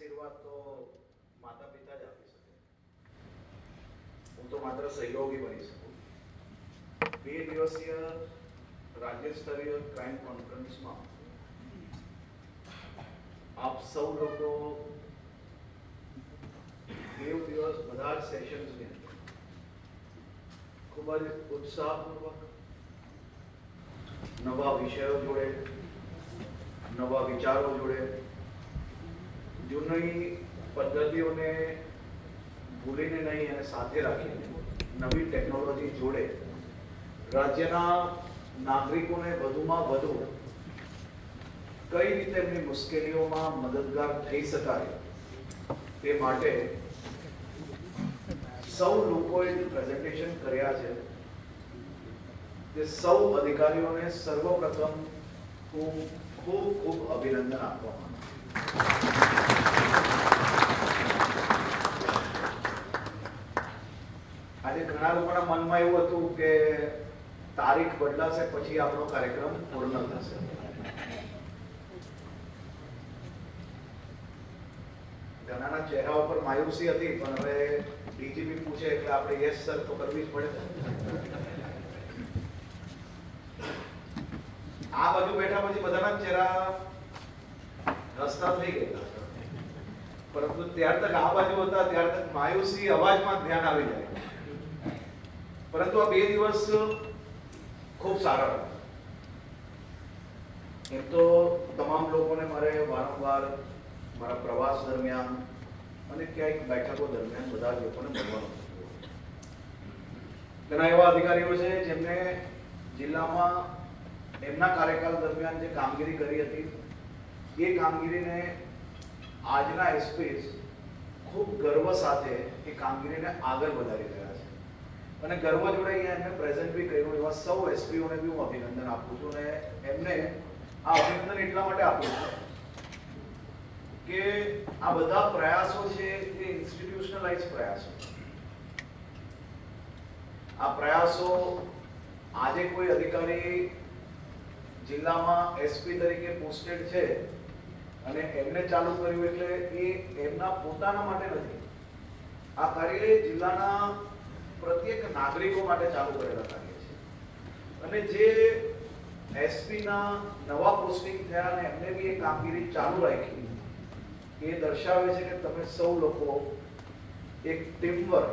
આશીર્વાદ તો માતા પિતા જ આપી શકે. હું તો માત્ર સહયોગી બની શકું. બે દિવસીય રાજ્ય સ્તરીય ક્રાઇમ કોન્ફરન્સમાં આપ સૌ લોકો બે દિવસ બધા જ સેશન્સની અંદર ખૂબ જ ઉત્સાહપૂર્વક નવા વિષયો જોડે, નવા વિચારો જોડે જૂની પદ્ધતિઓને ભૂલીને નહીં અને સાથે રાખીને નવી ટેકનોલોજી જોડે રાજ્યના નાગરિકોને વધુમાં વધુ કઈ રીતે એમની મુશ્કેલીઓમાં મદદગાર થઈ શકાય તે માટે સૌ લોકોએ પ્રેઝન્ટેશન કર્યા છે, તે સૌ અધિકારીઓને સર્વપ્રથમ હું ખૂબ ખૂબ અભિનંદન આપવા માંગુ છું. આજે ઘણા લોકોના મનમાં એવું હતું કે તારીખ બદલાશે, પછી આપણો કાર્યક્રમ પૂર્ણ થશે. ઘણાના ચહેરા ઉપર માયુસી હતી, પણ હવે ડીજીપી પૂછે એટલે આપણે યસ સર તો કરવી જ પડે. આ બાજુ બેઠા પછી બધાના ચહેરા રસ્તા થઈ ગયા. પરંતુ ત્યાર તક આ બાજુ હતા, ત્યાર તક માયુસી અવાજમાં ધ્યાન આવી જાય. પરંતુ આ બે દિવસ ખૂબ સારા હતા. એમ તો તમામ લોકોને મારે વારંવાર મારા પ્રવાસ દરમિયાન અને ક્યાંક બેઠકો દરમિયાન બધા લોકોને મળવાનું ઘણા એવા અધિકારીઓ છે જેમને જિલ્લામાં એમના કાર્યકાળ દરમિયાન જે કામગીરી કરી હતી, એ કામગીરીને આજના એસપી ખૂબ ગર્વ સાથે એ કામગીરીને આગળ વધારી રહ્યા અને ઘરમાં જોડે અહીંયા એમને પ્રેઝન્ટ બી કર્યું. એવા સૌ એસપીઓને બી હું અભિનંદન આપું છું અને એમને આ અભિનંદન એટલા માટે આપું છું કે આ બધા પ્રયાસો છે એ ઇન્સ્ટિટ્યુશનલાઇઝ પ્રયાસો. આ પ્રયાસો આજે કોઈ અધિકારી જિલ્લામાં એસપી તરીકે પોસ્ટેડ છે અને એમને ચાલુ કર્યું એટલે એ એમના પોતાના માટે નથી. આ કાર્ય જિલ્લાના પ્રત્યેક નાગરિકો માટે ચાલુ કરેલા કાર્ય છે. અને જે એસપી ના નવા પોસ્ટિંગ થયા અને એમને બી એ કામગીરી ચાલુ રાખી, એ દર્શાવે છે કે તમે સૌ લોકો એક ટીમ વર્ક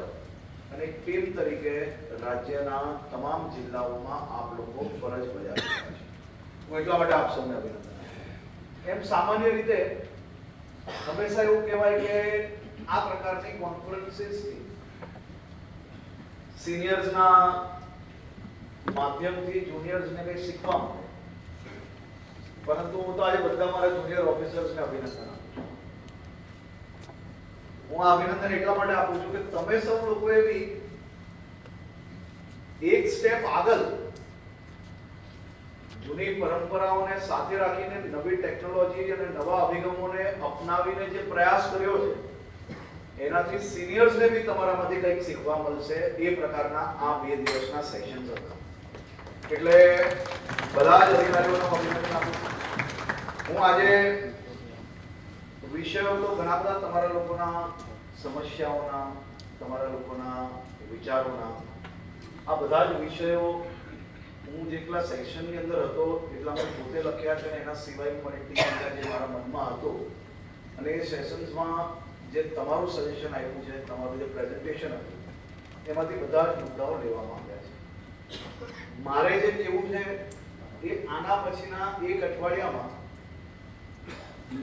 અને એક ટીમ તરીકે રાજ્યના તમામ જિલ્લાઓમાં આપ લોકો ફરજ બજાવી રહ્યા છો. હું એટલા માટે આપ સૌને અભિનંદન એમ સામાન્ય રીતે હંમેશા એવું કહેવાય કે આ પ્રકારની કોન્ફરન્સીસથી સિનિયર્સના માધ્યમથી જુનિયર્સને કંઈ શીખવા મળે પરંતુ હું તો આજે બધા મારા જુનિયર ઓફિસર્સને અભિનંદન હું આ અભિનંદન એટલા માટે આપું છું કે તમે સૌ લોકોએ બી એક સ્ટેપ આગળ જૂની પરંપરાઓને સાથે રાખીને નવી ટેકનોલોજી અને નવા અભિગમોને અપનાવીને જે પ્રયાસ કર્યો છે એનાથી સિનિયર્સને બી તમારામાંથી કંઈક શીખવા મળશે એ પ્રકારના આ બે દિવસના સેશન્સ હતા. એટલે બધા જ અધિકારીઓનો અભિનંદન આપું હું આજે વિષયો તો ઘણા બધા તમારા લોકોના સમસ્યાઓના, તમારા લોકોના વિચારોના, આ બધા જ વિષયો હું જેટલા સેશનની અંદર હતો, એટલા મેં પોતે લખ્યા છે અને એના સિવાય પણ એટલી જે મારા મનમાં હતો, અને એ સેશન્સમાં જે તમારું સજેશન આપ્યું છે, તમારું જે પ્રેઝન્ટેશન હતું, એમાંથી બધા જ મુદ્દાઓ લેવામાં આવ્યા છે મારે જે કહેવું છે, એ આના પછીના એક અઠવાડિયામાં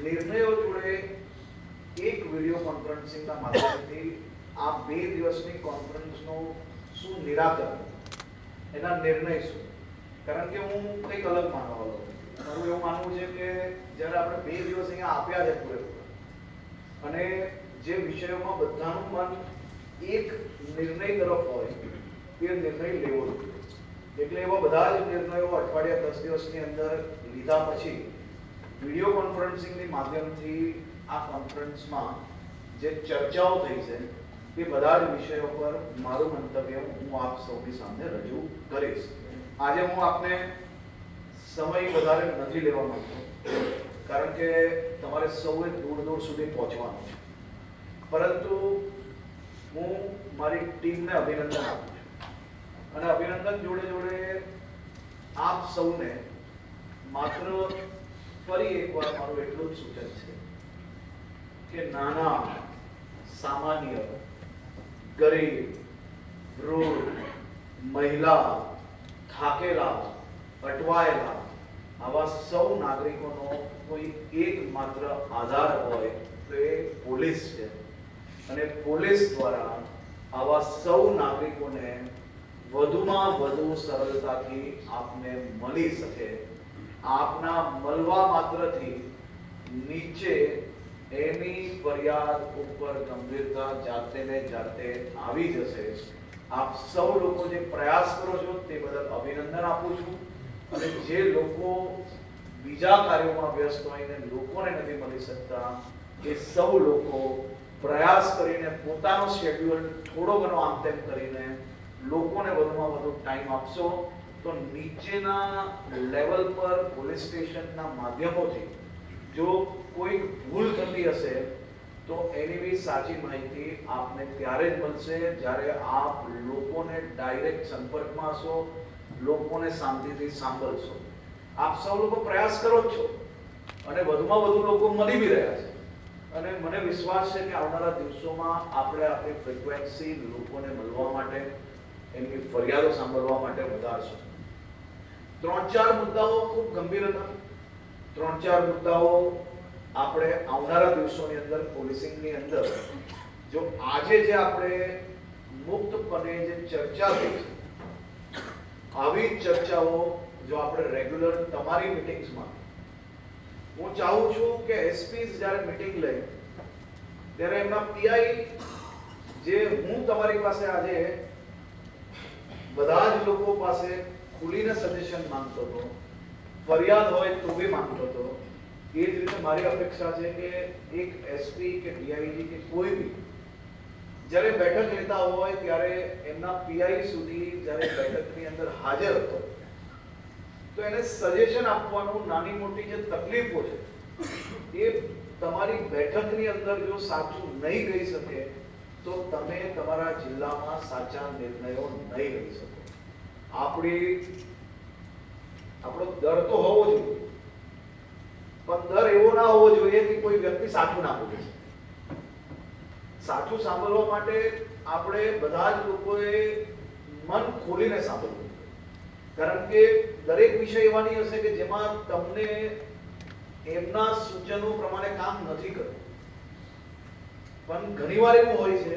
નિર્ણયો જોડે એક વિડિયો કોન્ફરન્સિંગના માધ્યમથી આ બે દિવસની કોન્ફરન્સનું શું નિરાકરણ એના નિર્ણય શું કારણ કે હું કંઈક અલગ માનવા છું. મારું એવું માનવું છે કે જ્યારે આપણે બે દિવસ અહીંયા આપ્યા છે પૂરેપૂરા અને જે વિષયોમાં બધાનું મન એક નિર્ણય તરફ હોય, એ નિર્ણય લેવો જોઈએ. એટલે એવા બધા જ નિર્ણયો અઠવાડિયા દસ દિવસની અંદર લીધા પછી વીડિયો કોન્ફરન્સિંગની માધ્યમથી આ કોન્ફરન્સમાં જે ચર્ચાઓ થઈ છે, એ બધા જ વિષયો પર મારું મંતવ્ય હું આપ સૌની સામે રજૂ કરીશ. આજે હું આપને સમય વધારે નથી લેવા માંગતો. કારણ કે તમારે સૌએ દૂર દૂર સુધી પહોંચવાનું છે. પરંતુ હું મારી ટીમને અભિનંદન આપું છું. અને અભિનંદન જોડે જોડે આપ સૌને માત્ર ફરી એકવાર મારું એટલું જ સૂચન છે કે નાના, સામાન્ય, ગરીબ વૃદ્ધ મહિલા, થાકેલા, અટવાયેલા આવા સૌ નાગરિકોનો કોઈ એક માત્ર આધાર હોય તો એ પોલીસ છે. અને પોલીસ દ્વારા આવા સૌ નાગરિકોને વધુમાં વધુ સરળતાથી આપને મળી શકે. આપના મળવા માત્રથી નીચે એની ફરિયાદ ઉપર ગંભીરતા જાતે ને જાતે આવી જશે. આપ સૌ લોકો જે પ્રયાસ કરો છો તે બદલ અભિનંદન આપું છું. અને જે લોકો બીજા કાર્યોમાં વ્યસ્ત હોઈને લોકોને નથી મળી શકતા. એ સૌ લોકો પ્રયાસ કરીને પોતાનો શેડ્યુલ થોડો ઘણો આમ તેમ કરીને લોકોને વધુમાં વધુ ટાઈમ આપશો તો નીચેના લેવલ પર પોલીસ સ્ટેશનના માધ્યમોથી જો કોઈ ભૂલ થતી હશે તો એની બી સાચી માહિતી આપને ત્યારે જ મળશે જ્યારે આપ લોકોને ડાયરેક્ટ સંપર્કમાં હશો, લોકોને શાંતિથી સાંભળશો. આપ સૌ લોકો પ્રયાસ કરો જ છો. અને વધુમાં વધુ લોકો મળી બી રહ્યા છે. અને મને વિશ્વાસ છે કે આવનારા દિવસોમાં આપણે આપણી ફ્રીક્વન્સી લોકોને મળવા માટે, એમની ફરિયાદો સાંભળવા માટે વધારશું. ત્રણ ચાર મુદ્દાઓ ખૂબ ગંભીર હતા. ત્રણ ચાર મુદ્દાઓ આપણે આવનારા દિવસોની અંદર, પોલીસિંગની અંદર, જો આજે જે આપણે મુક્તપણે જે ચર્ચા થઈ આવી ચર્ચાઓ જો આપણે રેગ્યુલર તમારી મિટિંગ્સમાં હું ચાહું છું કે એસપી જ્યારે મિટિંગ લે, ત્યારે એમના પીઆઈ જે હું તમારી પાસે આજે બધા જ લોકો પાસે ખુલીને સજેશન માંગતો હતો, ફરિયાદ હોય તો બી માંગતો હતો, એ જ રીતે મારી અપેક્ષા છે કે એક એસપી કે ડીઆઈજી કે કોઈ બી જ્યારે બેઠક લેતા હોય ત્યારે એમના પીઆઈ સુધી જ્યારે બેઠકની અંદર હાજર હતો તો એને સજેશન આપવાનું નાની મોટી જે તકલીફો છે, એ તમારી બેઠકની અંદર જો સાચું નહીં ગઈ શકે, તો તમે તમારા જિલ્લામાં સાચા નિર્ણયો નહીં લઈ શકો આપણી, આપણો દર તો હોવો જોઈએ, પણ દર એવો ના હોવો જોઈએ કે કોઈ વ્યક્તિ સાચું ના બોલે સાચું સાંભળવા માટે આપણે બધા જ લોકોએ મન ખોલીને સાંભળવું. કારણ કે દરેક વિષય એવાની હશે કે જેમાં તમને એમના સૂચનો પ્રમાણે કામ નથી કરવું. પણ ઘણીવાર એવું હોય છે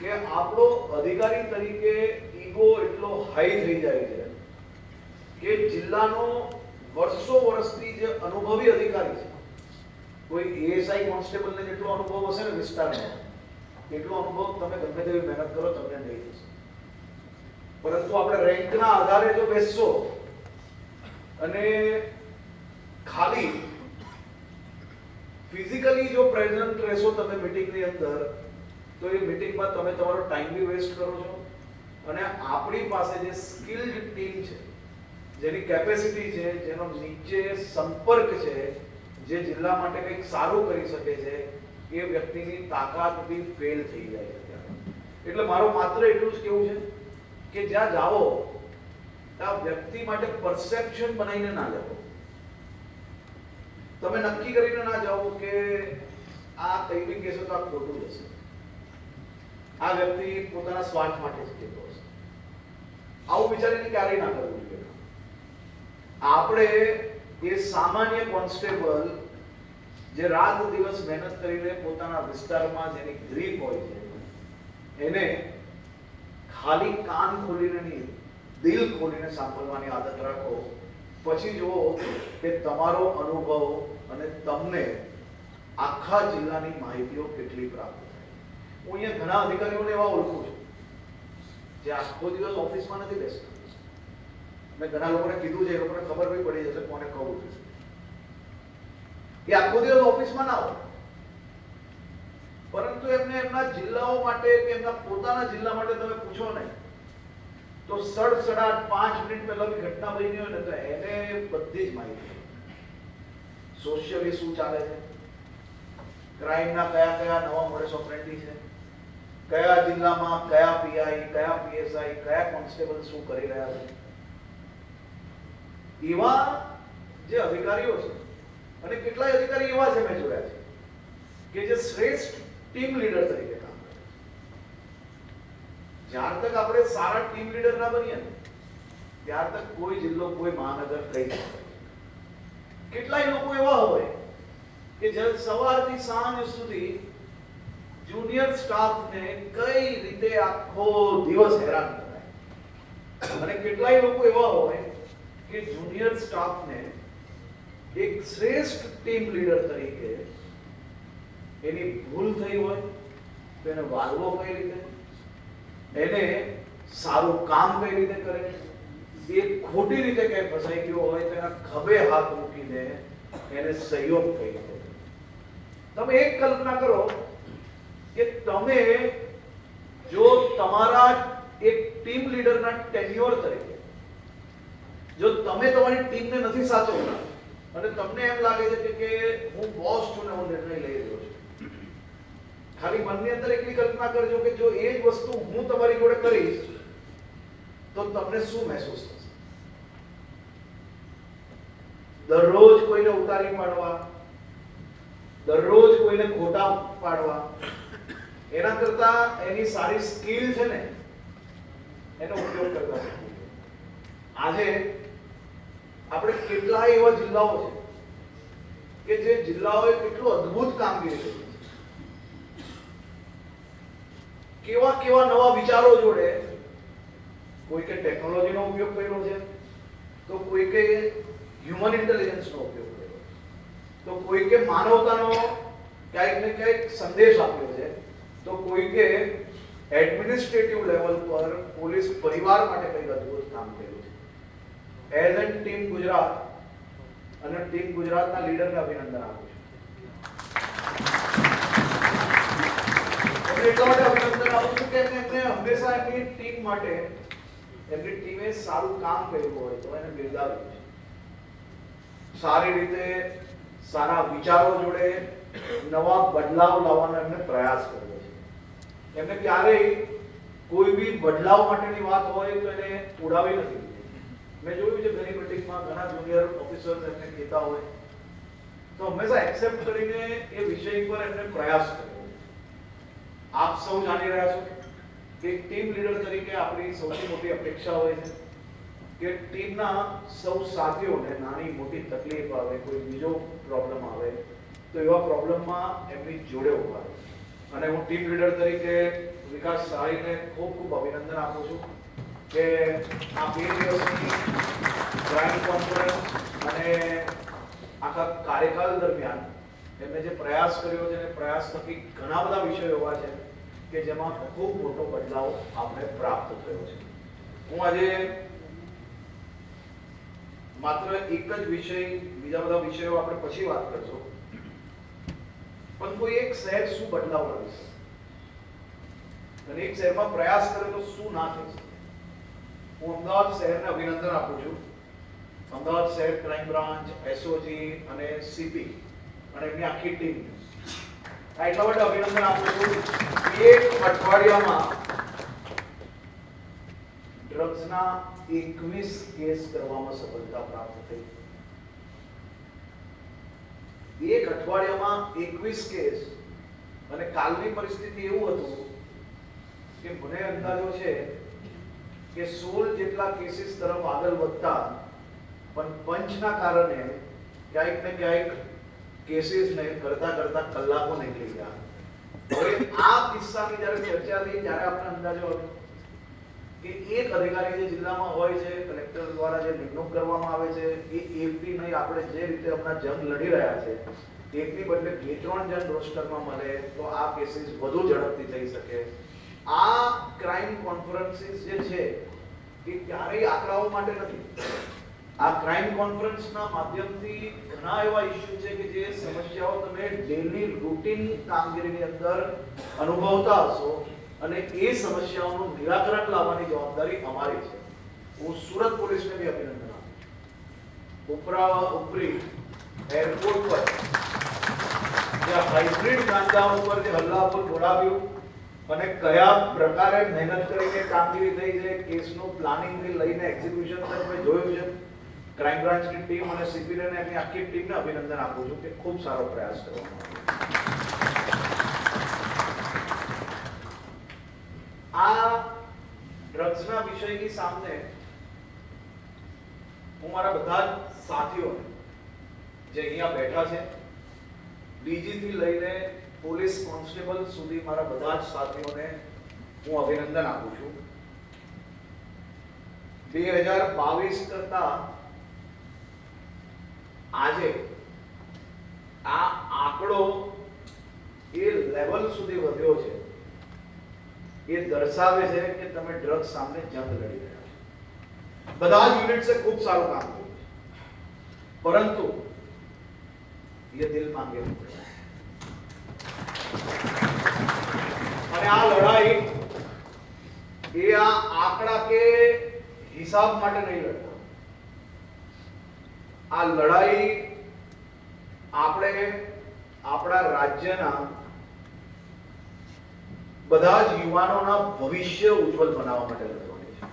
કે આપણો અધિકારી તરીકે ઈગો એટલો હાઈ થઈ જાય છે કે જિલ્લાનો વર્ષો વર્ષથી જે અનુભવી અધિકારી છે, કોઈ એએસઆઈ કોન્સ્ટેબલને જેટલો અનુભવ હશે ને વિસ્તારમાં, એટલો અનુભવ તમે ગમે તેવી મહેનત કરો, તમને નહીં થશે. પરંતુ આપણે રેન્કના આધારે જો બેસશો અને ખાલી ફિઝિકલી જો પ્રેઝન્ટ રહેશો તમે મીટિંગની અંદર, તો એ મીટિંગમાં તમે તમારો ટાઈમ બી વેસ્ટ કરો છો અને આપણી પાસે જે સ્કિલ્ડ ટીમ છે, જેની કેપેસિટી છે, જેનો નીચે સંપર્ક છે, જે જિલ્લા માટે કંઈક સારું કરી શકે છે, એ વ્યક્તિની તાકાત બી ફેલ થઈ જાય છે. એટલે મારું માત્ર એટલું જ કેવું છે કે જ્યાં જાઓ, ત્યાં વ્યક્તિ માટે પરસેપ્શન બનાવીને ના જાઓ તમે નક્કી કરીને ના જાઓ કે આ કઈ બી કેસો તો આ ખોટું જશે આ વ્યક્તિ પોતાના સ્વાર્થ માટે જ કહેતો હશે. આવું વિચારીને ક્યારેય ના કરવું જોઈએ. આપણે એ સામાન્ય કોન્સ્ટેબલ જે રાત દિવસ મહેનત કરીને પોતાના વિસ્તારમાં જેની ગ્રીપ હોય છે, એને ખાલી કાન ખોલીને નહીં, દિલ ખોલીને સાંભળવાની આદત રાખો. પછી જુઓ કે તમારો અનુભવ અને તમને આખા જિલ્લાની માહિતીઓ કેટલી પ્રાપ્ત થાય. હું અહીંયા ઘણા અધિકારીઓને એવા ઓળખું છું, જે આખો દિવસ ઓફિસમાં નથી બેસતા. મેં ઘણા લોકોને કીધું છે, એ લોકોને ખબર બી પડી જશે કોને કહું છું. એ આખો દિવસ ઓફિસમાં ના હોય. પરંતુ એમને એમના જિલ્લાઓ માટે કે એમના પોતાના જિલ્લા માટે તમે પૂછો ને, તો સડસડાટ પાંચ મિનિટ પહેલા બી ઘટના બની હોય ને, તો એને બધી જ માહિતી. સોશિયલી શું ચાલે છે. ક્રાઇમના કયા કયા નવા મોડેસ ઓપરેન્ડી છે. કયા જિલ્લામાં કયા પીઆઈ કયા પીએસઆઈ કયા કોન્સ્ટેબલ શું કરી રહ્યા છે. એવા જે અધિકારીઓ છે, અને કેટલાય અધિકારી એવા છે મેં જોયા છે, કે જે શ્રેષ્ઠ ટીમ લીડર તરીકે કામ કરે છે જ્યાર તક આપણે સારા ટીમ લીડર ના બનીએ ને ત્યાર તક કોઈ જિલ્લો કોઈ મહાનગર કઈ ન શકે. કેટલાય લોકો એવા હોય કે જે સવારથી સાંજ સુધી જુનિયર સ્ટાફને કઈ રીતે આખો દિવસ હેરાન કરાય અને કેટલાય લોકો એવા હોય કે જુનિયર સ્ટાફને એક શ્રેષ્ઠ ટીમ લીડર તરીકે એની ભૂલ થઈ હોય તો એને વાળવો કઈ રીતે? એને સારું કામ કઈ રીતે કરે? એ ખોટી રીતે કઈ ફસાઈ ગયો હોય તો એના ખભે હાથ મૂકીને એને સહયોગ કઈ રીતે તમે એક કલ્પના કરો કે તમે જો તમારા એક ટીમ લીડરના ટેન્યોર તરીકે, જો તમે તમારી ટીમને નથી સાચવતા, અને તમને એમ લાગે છે કે- હું બોસ છું ને હું નિર્ણય લઈ રહ્યો ખાલી મનની અંદર એટલી કલ્પના કરજો કે જો એ જ વસ્તુ હું તમારી જોડે કરીશ, તો તમને શું મહેસૂસ થશે? દરરોજ કોઈને ઉતારી પાડવા, દરરોજ કોઈને ખોટા પાડવા, એના કરતા એની સારી સ્કિલ છે ને, એનો ઉપયોગ કરતા આજે આપણે કેટલાય એવા જિલ્લાઓ છે કે જે જિલ્લાઓએ કેટલું અદ્ભુત કામગીરી કરી છે કેવા કેવા નવા વિચારો જોડે કોઈકે ટેકનોલોજીનો ઉપયોગ કર્યો છે, તો કોઈકે હ્યુમન ઇન્ટેલિજન્સનો ઉપયોગ કર્યો તો કોઈકે માનવતાનો ક્યાંક ને ક્યાંક સંદેશ આપ્યો છે, તો કોઈકે એડમિનિસ્ટ્રેટિવ લેવલ પર પોલીસ પરિવાર માટે કંઈક અદ્ભુત કામ કર્યું છે. એઝ એન ટીમ ગુજરાત અને ટીમ ગુજરાતના લીડરને અભિનંદન આપું છું. એટલા માટે અભિનંદન છું કે એમને હંમેશા એમની ટીમ માટે એમની ટીમે સારું કામ કર્યું હોય તો એને બિરદાવ્યું છે. સારી રીતે સારા વિચારો જોડે નવા બદલાવ લાવવાનો એમને પ્રયાસ કર્યો છે. એમને ક્યારેય કોઈ બી બદલાવ માટેની વાત હોય તો એને ઉડાવી નથી મેં જોયું છે ઘણી મિટિંગમાં ઘણા જુનિયર ઓફિસર્સ એમને કહેતા હોય. તો હંમેશા એક્સેપ્ટ કરીને એ વિષય પર એમને પ્રયાસ કર્યો. આપ સૌ જાણી રહ્યા છો કે ટીમ લીડર તરીકે આપણી સૌથી મોટી અપેક્ષા હોય છે કે ટીમના સૌ સાથીઓને નાની મોટી તકલીફ આવે, કોઈ બીજો પ્રોબ્લેમ આવે, તો એવા પ્રોબ્લેમમાં એમની જોડે ઊભા અને હું ટીમ લીડર તરીકે વિકાસ સાહીને ખૂબ ખૂબ અભિનંદન આપું છું કે આ બે દિવસની ક્રાઇમ કોન્ફરન્સ અને આખા કાર્યકાળ દરમિયાન એમને જે પ્રયાસ કર્યો છે એ પ્રયાસ થકી ઘણા બધા વિષયો એવા છે કે જેમાં ખૂબ મોટો બદલાવ આપણે પ્રાપ્ત થયો છે. હું આજે માત્ર એક જ વિષય, બીજા બધા વિષયો આપણે પછી વાત કરશું. પણ કોઈ એક શહેર શું બદલાવ લાવી અને એક શહેરમાં પ્રયાસ કરે તો શું ના થઈ શકે? હું અમદાવાદ શહેરને અભિનંદન આપું છું. અમદાવાદ શહેર ક્રાઇમ બ્રાન્ચ એસઓજી અને સીપી અને એમની આખી ટીમ એટલા માટે અભિનંદન આપું છું એક અઠવાડિયામાં ડ્રગ્સના એકવીસ કેસ કરવામાં સફળતા પ્રાપ્ત થઈ. એક અઠવાડિયામાં એકવીસ કેસ. અને કાલની પરિસ્થિતિ એવું હતું કે મને અંદાજો છે કે સોળ જેટલા કેસીસ તરફ આગળ વધતા, પણ પંચના કારણે ક્યાંક ને ક્યાંક કેસીસને કરતા કરતા કલાકો નીકળી ગયા. હવે આ કિસ્સાની જ્યારે ચર્ચા થઈ, ત્યારે આપણે અંદાજો આવ્યો કે એક અધિકારી જે જિલ્લામાં હોય છે, કલેક્ટર દ્વારા જે નિમણૂક કરવામાં આવે છે, એ એકથી નહીં, આપણે જે રીતે હમણાં જંગ લડી રહ્યા છે એકની બદલે બે ત્રણ જણ રોસ્ટરમાં મળે, તો આ કેસીસ વધુ ઝડપથી થઈ શકે. આ ક્રાઇમ કોન્ફરન્સીસ જે છે, એ ક્યારેય આંકડાઓ માટે નથી. આ ક્રાઇમ કોન્ફરન્સના માધ્યમથી ઘણા એવા ઇસ્યુ છે કે જે સમસ્યાઓ તમે ડેલી રૂટીન કામગીરીની અંદર અનુભવતા હશો અને એ સમસ્યાઓનું નિરાકરણ લાવવાની જવાબદારી અમારી છે. હું સુરત પોલીસને બી અભિનંદન આપું ઉપરા ઉપરી એરપોર્ટ પર જે હાઇબ્રિડ ગાંજા ઉપર જે પર બોલાવ્યું અને કયા પ્રકારે મહેનત કરીને કામગીરી થઈ છે, કેસનું પ્લાનિંગથી લઈને એક્ઝિક્યુશન તમે જોયું છે. ક્રાઇમ બ્રાન્ચની ટીમ અને સીપીને એની આખી ટીમને અભિનંદન આપું છું કે ખૂબ સારો પ્રયાસ કરવામાં આ ડ્રગ્સના વિષયની સામે હું મારા બધા સાથીઓને જે અહીંયા બેઠા છે, ડીજીથી લઈને પોલીસ કોન્સ્ટેબલ સુધી મારા બધા જ સાથીઓને હું અભિનંદન આપું છું. બે હજાર બાવીસ કરતા આજે આ આંકડો એ લેવલ સુધી વધ્યો છે. એ દર્શાવે છે કે તમે ડ્રગ સામે જંગ લડી રહ્યા છો. બધા જ યુનિટ્સે ખૂબ સારું કામ કર્યું પરંતુ એ દિલ માંગે અને આ લડાઈ એ આ આંકડા કે હિસાબ માટે નહીં લડતા. આ લડાઈ આપણે આપણા રાજ્યના બધા જ યુવાનોના ભવિષ્ય ઉજ્જવલ બનાવવા માટે લડવાની છે.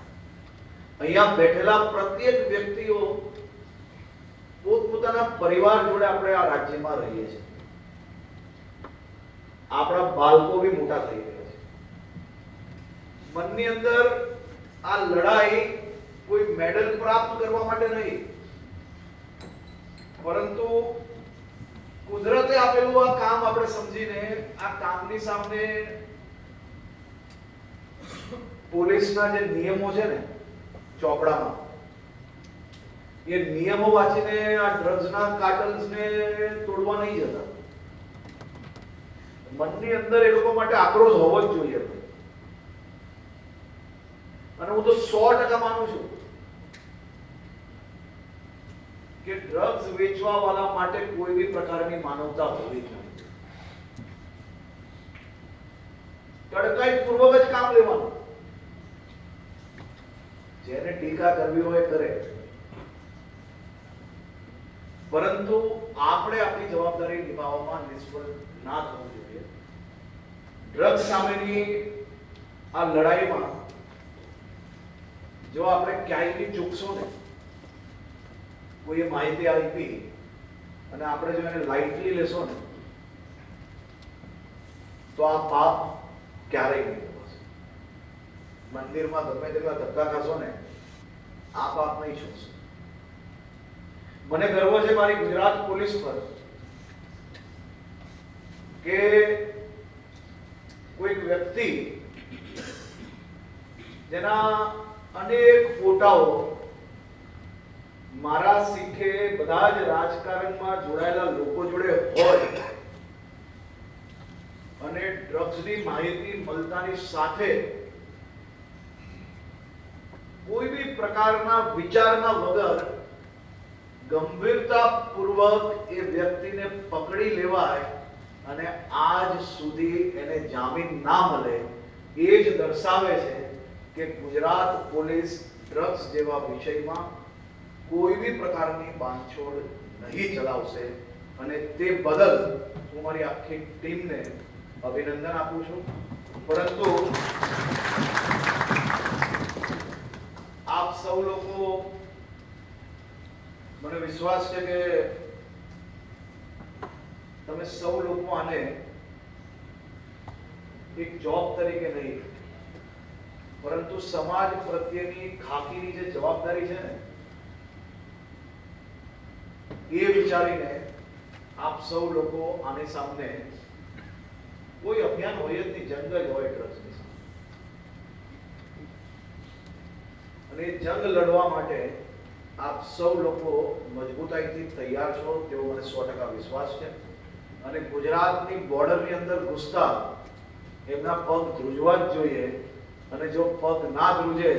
અહીંયા બેઠેલા પ્રત્યેક વ્યક્તિઓ પોતપોતાના પરિવાર જોડે આપણે આ રાજ્યમાં રહીએ છીએ. આપણા બાળકો બી મોટા થઈ ગયા છે. મનની અંદર આ લડાઈ કોઈ મેડલ પ્રાપ્ત કરવા માટે નહીં. પરંતુ કુદરતે આપેલું આ કામ આપણે સમજીને, આ કામની સામે પોલીસના જે નિયમો છે ને, ચોપડામાં, એ નિયમો વાંચીને આ ડ્રગ્સના કાર્ટલ્સને તોડવા નહીં જતા. મનની અંદર એ લોકો માટે આક્રોશ હોવો જ જોઈએ. અને હું તો સો ટકા માનું છું કે ડ્રગ્સ વેચવા વાળા માટે કોઈ બી પ્રકારની માનવતા હોવી જ કડકાઈ પૂર્વક જ કામ લેવાનું. જેને ટીકા કરવી હોય કરે. પરંતુ આપણે આપણી જવાબદારી નિભાવવામાં નિષ્ફળ ના થવું જોઈએ. ડ્રગ્સ સામેની આ લડાઈમાં જો આપણે ક્યાંય ચૂકશો ને કોઈએ માહિતી આપી અને આપણે જો એને લાઇટલી લેશો ને, તો આ પાપ ક્યારેય નહીં થશે મંદિરમાં ગમે તેટલા ધક્કા ખાશો ને, આ પાપ નહીં છોડશે. મને ગર્વ છે મારી ગુજરાત પોલીસ પર કે કોઈક વ્યક્તિ જેના અનેક ફોટાઓ મારા શીખે બધા જ રાજકારણમાં જોડાયેલા લોકો જોડે હોય અને ડ્રગ્સની માહિતી મળતાની સાથે કોઈ બી પ્રકારના વિચારના વગર ગંભીરતાપૂર્વક એ વ્યક્તિને પકડી લેવાય અને આજ સુધી એને જામીન ના મળે, એ જ દર્શાવે છે કે ગુજરાત પોલીસ ડ્રગ્સ જેવા વિષયમાં કોઈ બી પ્રકારની બાંધછોડ નહીં ચલાવશે અને તે બદલ હું મારી આખી ટીમને અભિનંદન આપું છું. પરંતુ આપ સૌ લોકો મને વિશ્વાસ છે કે તમે સૌ લોકો આને એક જોબ તરીકે નહીં, પરંતુ સમાજ પ્રત્યેની ખાકીની જે જવાબદારી છે ને એ વિચારીને આપ સૌ લોકો આની સામે કોઈ અભિયાન હોય જ નહીં જંગ જ હોય ડ્રગ્સની સામે. અને જંગ લડવા માટે આપ સૌ લોકો મજબૂતાઈથી તૈયાર છો, તેવો મને સો ટકા વિશ્વાસ છે. અને ગુજરાતની બોર્ડરની અંદર ઘૂસતા એમના પગ ધ્રુજવા જ જોઈએ. અને જો પગ ના ધ્રુજે,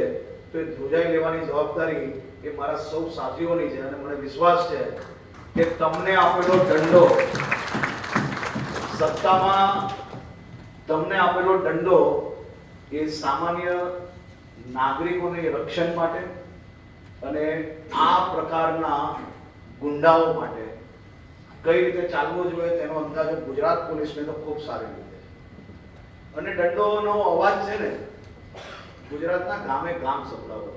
તો એ ધ્રુજાઈ લેવાની જવાબદારી એ મારા સૌ સાથીઓની છે અને મને વિશ્વાસ છે કે તમને આપેલો દંડો, સત્તામાં તમને આપેલો દંડો એ સામાન્ય નાગરિકોને રક્ષણ માટે અને આ પ્રકારના ગુંડાઓ માટે. કઈ રીતે ચાલવું જોઈએ તેનો અંદાજો ગુજરાત પોલીસને તો ખૂબ સારી રીતે અને દંડોનો અવાજ છે ને, ગુજરાતના ગામે ગામ સંભળાવો.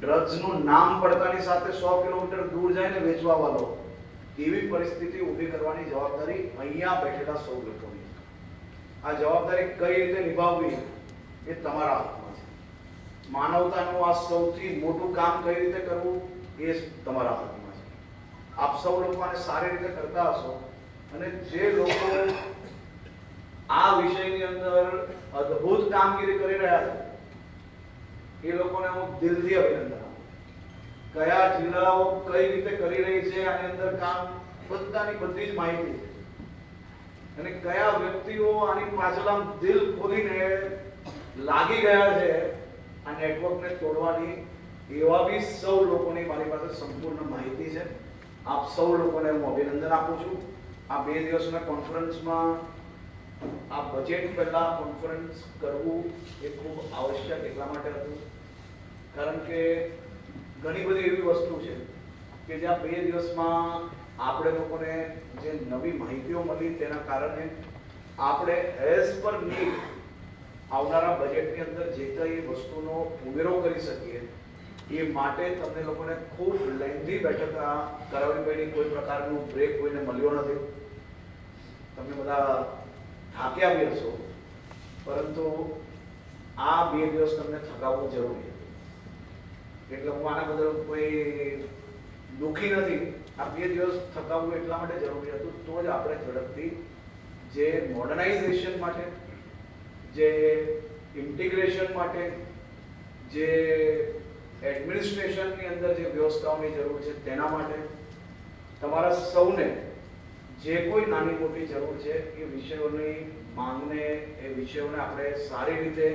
ડ્રગ્સનું નામ પડતાની સાથે સો કિલોમીટર દૂર જાય ને વેચવા વાળો એવી પરિસ્થિતિ ઊભી કરવાની જવાબદારી અહીંયા બેઠેલા સૌ લોકોની આ જવાબદારી કઈ રીતે નિભાવવી એ તમારા હાથમાં છે. માનવતાનું આ સૌથી મોટું કામ કઈ રીતે કરવું એ તમારા હાથમાં છે. આપ સૌ લોકો સારી રીતે કરતા હશો અને જે લોકો આ વિષયની અંદર અદ્ભુત કામગીરી કરી રહ્યા છે એ લોકોને હું દિલથી અભિનંદન આપું કયા જિલ્લાઓ કઈ રીતે કરી રહી છે, આની અંદર કામ બધાની બધી જ માહિતી છે. અને કયા વ્યક્તિઓ આની પાછળ દિલ ખોલીને લાગી ગયા છે, આ નેટવર્કને તોડવાની, એવા બી સૌ લોકોની મારી પાસે સંપૂર્ણ માહિતી છે. આપ સૌ લોકોને હું અભિનંદન આપું છું. આ બે દિવસના કોન્ફરન્સમાં આ બજેટ પહેલા કોન્ફરન્સ કરવું એ ખૂબ આવશ્યક એટલા માટે હતું. કારણ કે ઘણી બધી એવી વસ્તુ છે કે જ્યાં બે દિવસમાં આપણે લોકોને જે નવી માહિતીઓ મળી તેના કારણે આપણે એઝ પર નીડ આવનારા બજેટની અંદર જે કંઈ વસ્તુનો ઉમેરો કરી શકીએ, એ માટે તમને લોકોને ખૂબ લેન્ધી બેઠક કરાવવી પડી. કોઈ પ્રકારનું બ્રેક કોઈને મળ્યો નથી. તમે બધા થાક્યા બી હશો. પરંતુ આ બે દિવસ તમને થકાવવું જરૂરી હતું એટલે હું આના બદલ કોઈ દુઃખી નથી. આ બે દિવસ થકાવવું એટલા માટે જરૂરી હતું, તો જ આપણે ઝડપથી જે મોડર્નાઇઝેશન માટે, જે ઇન્ટિગ્રેશન માટે, જે એડમિનિસ્ટ્રેશનની અંદર જે વ્યવસ્થાઓની જરૂર છે તેના માટે તમારા સૌને જે કોઈ નાની મોટી જરૂર છે એ વિષયોની માંગને, એ વિષયોને આપણે સારી રીતે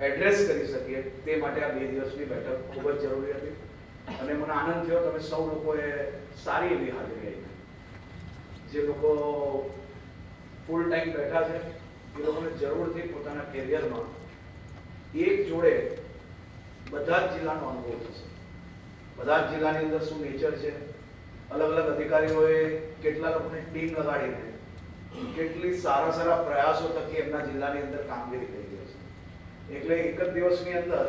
એડ્રેસ કરી શકીએ. તે માટે આ બે દિવસની બેઠક ખૂબ જ જરૂરી હતી. અને મને આનંદ થયો, તમે સૌ લોકોએ સારી એવી હાજરી આપી. જે લોકો ફૂલ ટાઈમ બેઠા છે, એ લોકોને જરૂરથી પોતાના કેરિયરમાં એક જોડે બધા જ જિલ્લાનો અનુભવ થશે. બધા જ જિલ્લાની અંદર શું નેચર છે? અલગ અલગ અધિકારીઓએ કેટલા લોકોને ટીમ લગાડીને, કેટલી સારા સારા પ્રયાસો થકી એમના જિલ્લાની અંદર કામગીરી કરી. એટલે એક જ દિવસની અંદર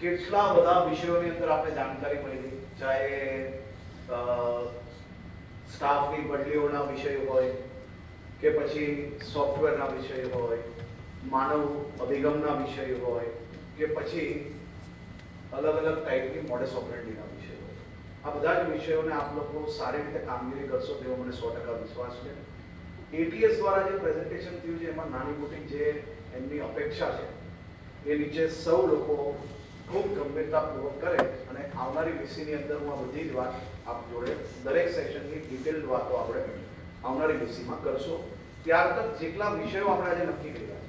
કેટલા બધા વિષયોની અંદર આપણે જાણકારી મળી ચાહે સ્ટાફની બદલીઓના વિષય હોય કે પછી સોફ્ટવેરના વિષય હોય, માનવ અભિગમના વિષય હોય કે પછી અલગ અલગ ટાઈપની મોડેસ ઓપરેટિવના વિષય હોય. આ બધા જ વિષયોને આપ લોકો સારી રીતે કામગીરી કરશો તેવો મને સો ટકા વિશ્વાસ છે. એટીએસ દ્વારા જે પ્રેઝન્ટેશન થયું છે, એમાં નાની મોટી જે એમની અપેક્ષા છે એ નીચે સૌ લોકો ખૂબ ગંભીરતાપૂર્વક કરે અને આવનારી વીસીની અંદર હું આ બધી જ વાત આપ જોડે, દરેક સેક્શનની ડિટેલ્ડ વાતો આપણે આવનારી વીસીમાં કરશો. ત્યાર તક જેટલા વિષયો આપણે આજે નક્કી કર્યા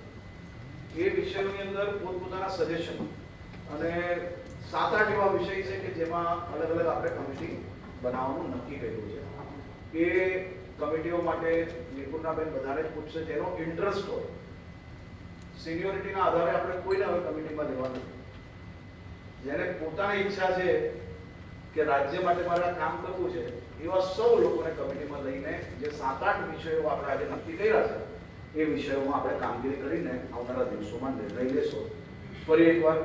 છે, એ વિષયોની અંદર પોતપોતાના સજેશન અને સાત આઠ એવા વિષય છે કે જેમાં અલગ અલગ આપણે કમિટી બનાવવાનું નક્કી કર્યું છે. એ કમિટીઓ માટે નિપુણનાબેન બધાને જ પૂછશે, જેનો ઇન્ટરેસ્ટ હોય સિનિયોરિટીના આધારે આપણે કોઈને હવે કમિટીમાં લેવા નથી. જેને પોતાની ઈચ્છા છે કે રાજ્ય માટે મારે કામ કરવું છે, એવા સૌ લોકોને કમિટીમાં લઈને જે સાત આઠ વિષયો આપણે આજે નક્કી કર્યા છે, એ વિષયોમાં આપણે કામગીરી કરીને આવનારા દિવસોમાં નિર્ણય લેશો. ફરી એકવાર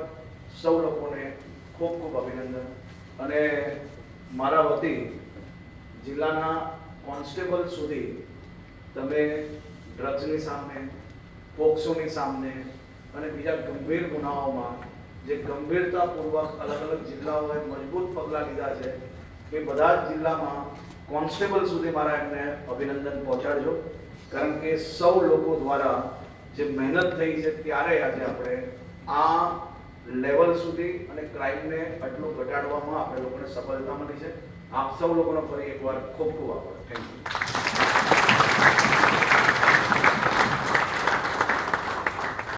સૌ લોકોને ખૂબ ખૂબ અભિનંદન. અને મારા વતી જિલ્લાના કોન્સ્ટેબલ સુધી તમે ડ્રગ્સની સામે પોક્સોની સામે અને બીજા ગંભીર ગુનાઓમાં જે ગંભીરતાપૂર્વક અલગ અલગ જિલ્લાઓએ મજબૂત પગલાં લીધા છે, એ બધા જ જિલ્લામાં કોન્સ્ટેબલ સુધી મારા એમને અભિનંદન પહોંચાડજો. કારણ કે સૌ લોકો દ્વારા જે મહેનત થઈ છે ત્યારે આજે આપણે આ લેવલ સુધી અને ક્રાઇમને આટલું ઘટાડવામાં આપણે લોકોને સફળતા મળી છે. આપ સૌ લોકોનો ફરી એકવાર ખૂબ ખૂબ આભાર. Thank you